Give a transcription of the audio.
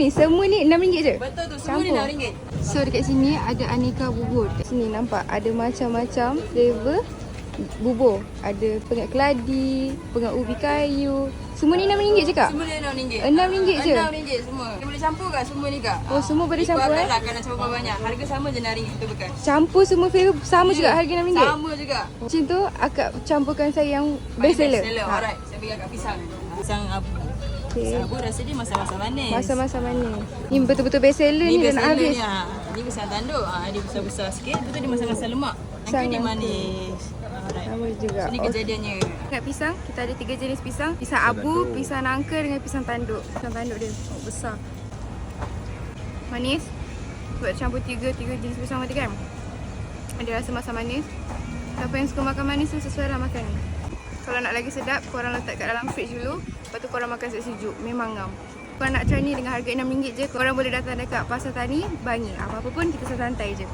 ni? Semua ni RM6 je? Betul tu, semua ni Campur. RM6. So dekat sini ada aneka bubur. Kat sini nampak ada macam-macam flavor bubur. Ada pengat keladi, pengat ubi kayu. Semua ni RM6 je kak? Semua ni RM6. RM6 je? RM6 semua. Kita boleh campur kat semua ni kak? Oh, semua boleh campur, eh? Ikut akal kalau nak campur banyak. Harga sama je RM6 tu bukan? Campur semua flavor sama juga harga RM6? Sama juga. Macam tu akak campurkan saya yang best seller. seller. Ha. Alright, pisang. Pisang abu. Okay. Pisang abu rasa dia masak-masak manis. Masa-masa mana? Ni betul-betul best seller ni, Ni dah nak habis. ni. Ha. Ni pisang tanduk. Ha. Dia besar-besar sikit. Lepas tu dia masak-masak lemak. Tu dia manis. Sama juga. Ini kejadiannya. Dekat pisang, kita ada tiga jenis pisang. Pisang abu, pisang nangka dengan pisang tanduk. Pisang tanduk dia oh, besar. Manis. Sebab campur tiga, tiga jenis pisang tadi kan. Ada rasa masam manis. Siapa yang suka makan manis tu sesuai lah makan ni. Kalau nak lagi sedap, korang letak kat dalam fridge dulu. Lepas tu korang makan sejuk. Memang ngam. Korang nak try ni dengan harga RM6 je. Korang boleh datang dekat Pasar Tani, Bangi. Apa-apa pun kita santai je.